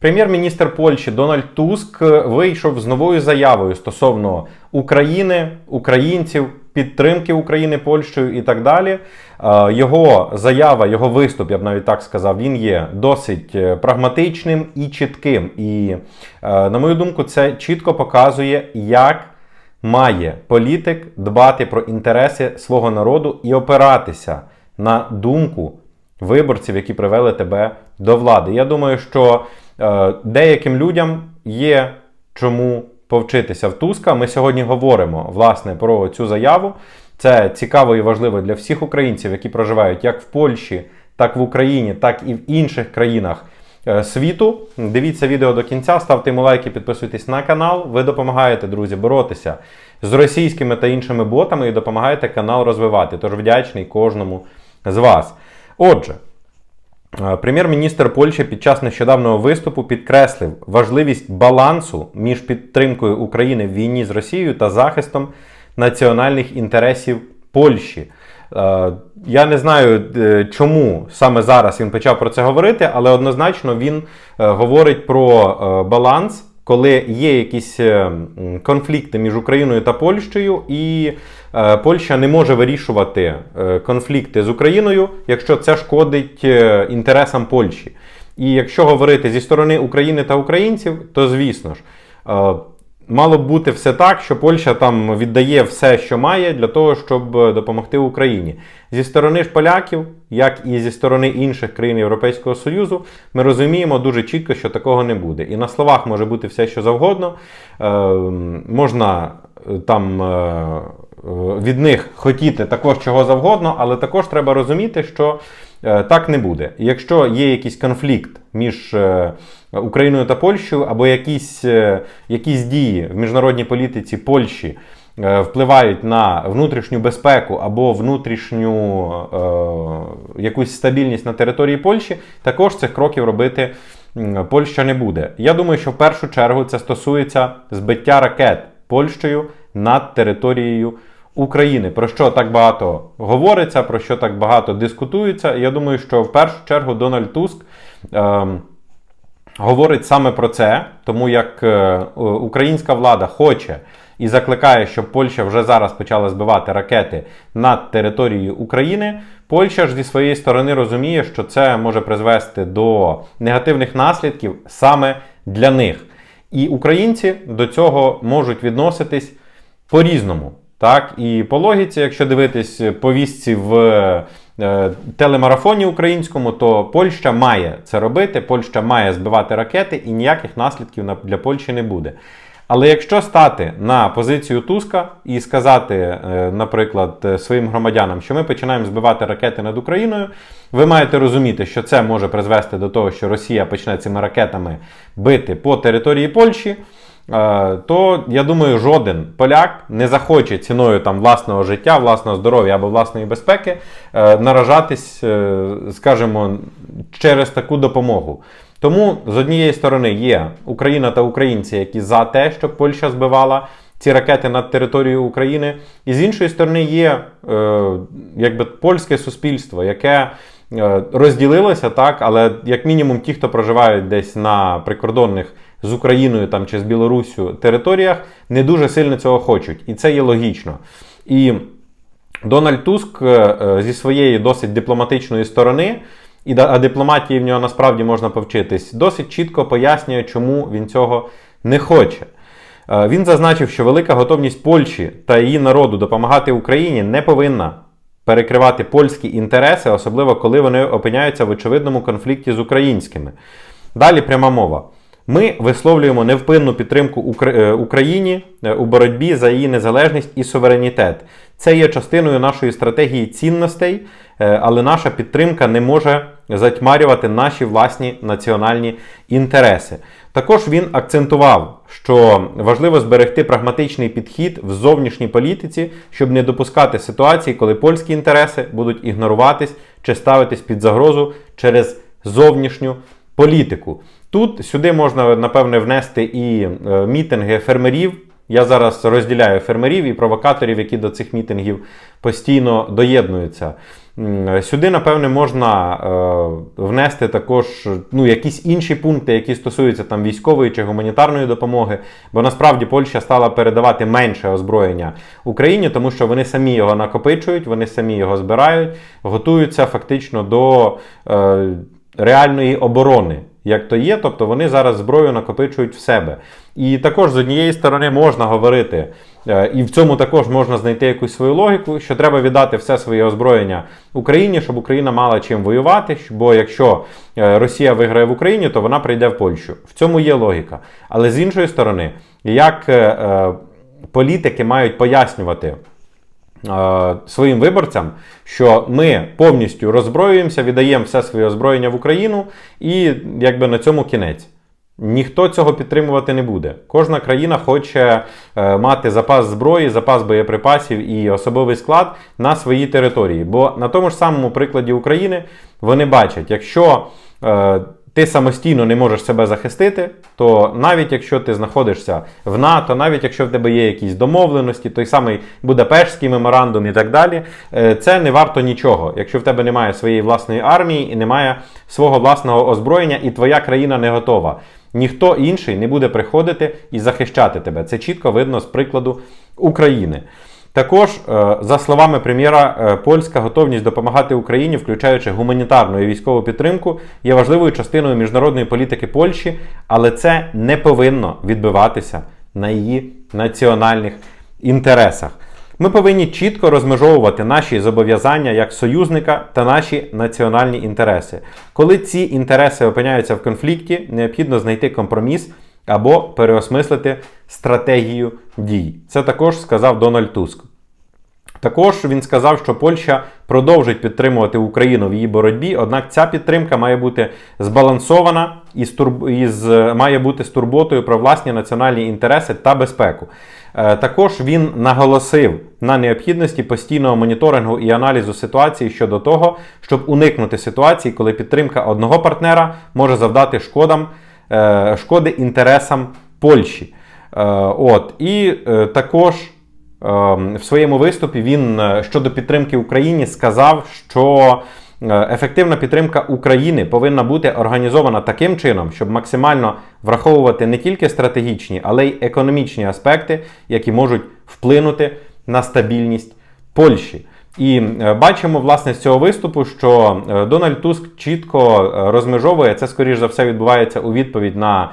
Прем'єр-міністр Польщі Дональд Туск вийшов з новою заявою стосовно України, українців, підтримки України Польщею і так далі. Е, Його заява, його виступ, я б навіть так сказав, він є досить е, прагматичним і чітким. І, е, на мою думку, це чітко показує, як має політик дбати про інтереси свого народу і опиратися на думку виборців, які привели тебе до влади. Я думаю, що е, деяким людям є чому повчитися в Туска. Ми сьогодні говоримо власне про цю заяву. Це цікаво і важливо для всіх українців, які проживають як в Польщі, так в Україні, так і в інших країнах е, світу. Дивіться відео до кінця, ставте йому лайки, підписуйтесь на канал. Ви допомагаєте, друзі, боротися з російськими та іншими ботами і допомагаєте канал розвивати. Тож вдячний кожному з вас. Отже. Е, Прем'єр-міністр Польщі під час нещодавнього виступу підкреслив важливість балансу між підтримкою України в війні з Росією та захистом національних інтересів Польщі. Е, Я не знаю, е, чому саме зараз він почав про це говорити, але однозначно він говорить про баланс, коли є якісь е, конфлікти між Україною та Польщею, і е, Польща не може вирішувати е, конфлікти з Україною, якщо це шкодить інтересам Польщі. І якщо говорити зі сторони України та українців, то звісно ж. Мало б бути все так, що Польща там віддає все, що має, для того, щоб е, допомогти Україні. Зі сторони ж поляків, як і зі сторони інших країн Європейського Союзу, ми розуміємо дуже чітко, що такого не буде. І на словах може бути все, що завгодно. Е, можна е, там е, від них хотіти також чого завгодно, але також треба розуміти, що е, так не буде. Якщо є якийсь конфлікт між е, Україною та Польщею, або якісь, е, якісь дії в міжнародній політиці Польщі е, впливають на внутрішню безпеку або внутрішню е, якусь стабільність на території Польщі, також цих кроків робити Польща не буде. Я думаю, що в першу чергу це стосується збиття ракет Польщею над територією України, про що так багато говориться, про що так багато дискутується. Я думаю, що в першу чергу Дональд Туск. ем, говорить саме про це, тому як е, українська влада хоче і закликає, щоб Польща вже зараз почала збивати ракети над територією України. Польща ж зі своєї сторони розуміє, що це може призвести до негативних наслідків саме для них. І українці до цього можуть відноситись по-різному. Так, і по логіці, якщо дивитись повістці в е, телемарафоні українському, то Польща має це робити, Польща має збивати ракети і ніяких наслідків на- для Польщі не буде. Але якщо стати на позицію Туска і сказати, е, наприклад, е, своїм громадянам, що ми починаємо збивати ракети над Україною, ви маєте розуміти, що це може призвести до того, що Росія почне цими ракетами бити по території Польщі. Е, то я думаю, жоден поляк не захоче ціною там власного життя, власного здоров'я або власної безпеки е, наражатись, е, скажімо, через таку допомогу. Тому з однієї сторони є Україна та українці, які за те, щоб Польща збивала ці ракети над територією України, і з іншої сторони є е, якби польське суспільство, яке розділилося так, але як мінімум ті, хто проживають десь на прикордонних з Україною там чи з Білоруссю територіях, не дуже сильно цього хочуть, і це є логічно. І Дональд Туск е, е, зі своєї досить дипломатичної сторони, і а дипломатії в нього насправді можна повчитись, досить чітко пояснює, чому він цього не хоче. Е, Він зазначив, що велика готовність Польщі та її народу допомагати Україні не повинна перекривати польські інтереси, особливо коли вони опиняються в очевидному конфлікті з українськими. Далі пряма мова. Ми висловлюємо невпинну підтримку е, Україні е, у боротьбі за її незалежність і суверенітет. Це є частиною нашої стратегії цінностей, е, але наша підтримка не може затьмарювати наші власні національні інтереси. Також він акцентував, що важливо зберегти прагматичний підхід в зовнішній політиці, щоб не допускати ситуації, коли польські інтереси будуть ігноруватись чи ставитись під загрозу через зовнішню політику. Тут сюди можна, напевне, внести і е, мітинги фермерів. Я зараз розділяю фермерів і провокаторів, які до цих мітингів постійно доєднуються. Сюди, напевне, можна е, внести також ну, якісь інші пункти, які стосуються там військової чи гуманітарної допомоги. Бо насправді Польща стала передавати менше озброєння Україні, тому що вони самі його накопичують, вони самі його збирають, готуються фактично до е, реальної оборони. Як то є, тобто вони зараз зброю накопичують в себе. І також з однієї сторони можна говорити, е, і в цьому також можна знайти якусь свою логіку, що треба віддати все своє озброєння Україні, щоб Україна мала чим воювати. Бо якщо е, Росія виграє в Україні, то вона прийде в Польщу. В цьому є логіка. Але з іншої сторони, як е, політики мають пояснювати. Е, Своїм виборцям, що ми повністю роззброюємося, віддаємо все своє озброєння в Україну, і якби на цьому кінець. Ніхто цього підтримувати не буде. Кожна країна хоче е, мати запас зброї, запас боєприпасів і особовий склад на своїй території. Бо на тому ж самому прикладі України вони бачать, якщо е, ти самостійно не можеш себе захистити, то навіть якщо ти знаходишся в НАТО, навіть якщо в тебе є якісь домовленості, той самий Будапештський меморандум і так далі, е, це не варто нічого, якщо в тебе немає своєї власної армії і немає свого власного озброєння, і твоя країна не готова. Ніхто інший не буде приходити і захищати тебе. Це чітко видно з прикладу України. Також, е, за словами прем'єра, е, польська готовність допомагати Україні, включаючи гуманітарну і військову підтримку, є важливою частиною міжнародної політики Польщі, але це не повинно відбиватися на її національних інтересах. Ми повинні чітко розмежовувати наші зобов'язання як союзника та наші національні інтереси. Коли ці інтереси опиняються в конфлікті, необхідно знайти компроміс або переосмислити стратегію дій. Це також сказав Дональд Туск. Також він сказав, що Польща продовжить підтримувати Україну в її боротьбі, однак ця підтримка має бути збалансована і стурб... із... має бути з турботою про власні національні інтереси та безпеку. Е, Також він наголосив на необхідності постійного моніторингу і аналізу ситуації щодо того, щоб уникнути ситуації, коли підтримка одного партнера може завдати шкодам, шкоди інтересам Польщі. Е, От і е, також. В своєму виступі він е, щодо підтримки Україні сказав, що е, ефективна підтримка України повинна бути організована таким чином, щоб максимально враховувати не тільки стратегічні, але й економічні аспекти, які можуть вплинути на стабільність Польщі. І е, бачимо, власне, з цього виступу, що е, Дональд Туск чітко е, розмежовує це, скоріш за все, відбувається у відповідь на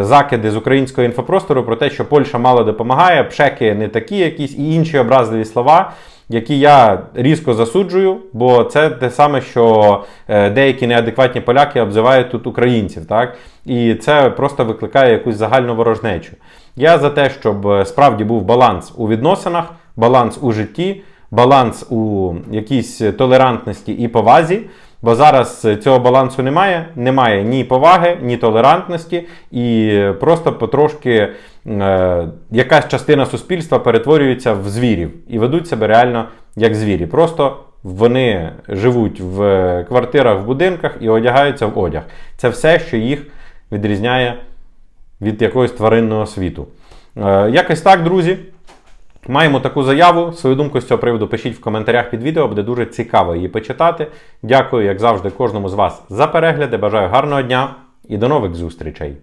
закиди з українського інфопростору про те, що Польща мало допомагає, пшеки не такі якісь і інші образливі слова. Які я різко засуджую, бо це те саме, що деякі неадекватні поляки обзивають тут українців, так? І це просто викликає якусь загальну ворожнечу. Я за те, щоб справді був баланс у відносинах, баланс у житті, баланс у якійсь толерантності і повазі. Бо зараз цього балансу немає, немає ні поваги, ні толерантності, і просто потрошки е, якась частина суспільства перетворюється в звірів і ведуть себе реально як звірі. Просто вони живуть в квартирах, в будинках і одягаються в одяг. Це все, що їх відрізняє від якогось тваринного світу. Е, якось так, друзі. Маємо таку заяву. Свою думку з цього приводу пишіть в коментарях під відео, буде дуже цікаво її почитати. Дякую, як завжди, кожному з вас за перегляди. Бажаю гарного дня і до нових зустрічей!